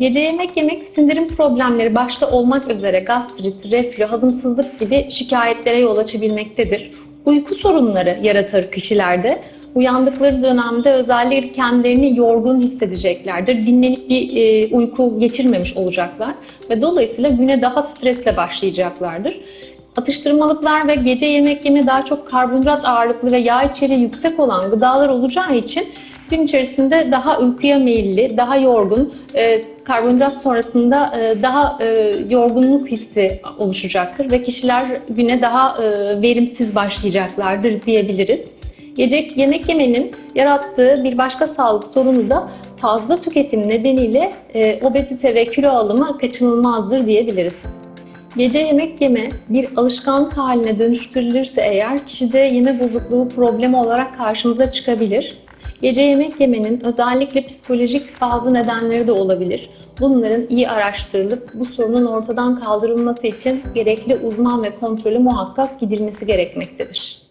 Gece yemek yemek sindirim problemleri başta olmak üzere gastrit, reflü, hazımsızlık gibi şikayetlere yol açabilmektedir. Uyku sorunları yaratır kişilerde. Uyandıkları dönemde özellikle kendilerini yorgun hissedeceklerdir. Dinlenip bir e, uyku geçirmemiş olacaklar ve dolayısıyla güne daha stresle başlayacaklardır. Atıştırmalıklar ve gece yemek yeme daha çok karbonhidrat ağırlıklı ve yağ içeriği yüksek olan gıdalar olacağı için gün içerisinde daha uykuya meyilli, daha yorgun, e, karbonhidrat sonrasında e, daha e, yorgunluk hissi oluşacaktır ve kişiler güne daha e, verimsiz başlayacaklardır diyebiliriz. Gece yemek yemenin yarattığı bir başka sağlık sorunu da fazla tüketim nedeniyle e, obezite ve kilo alımı kaçınılmazdır diyebiliriz. Gece yemek yeme bir alışkanlık haline dönüştürülürse eğer kişide yeme bozukluğu problemi olarak karşımıza çıkabilir. Gece yemek yemenin özellikle psikolojik bazı nedenleri de olabilir. Bunların iyi araştırılıp bu sorunun ortadan kaldırılması için gerekli uzman ve kontrolü muhakkak gidilmesi gerekmektedir.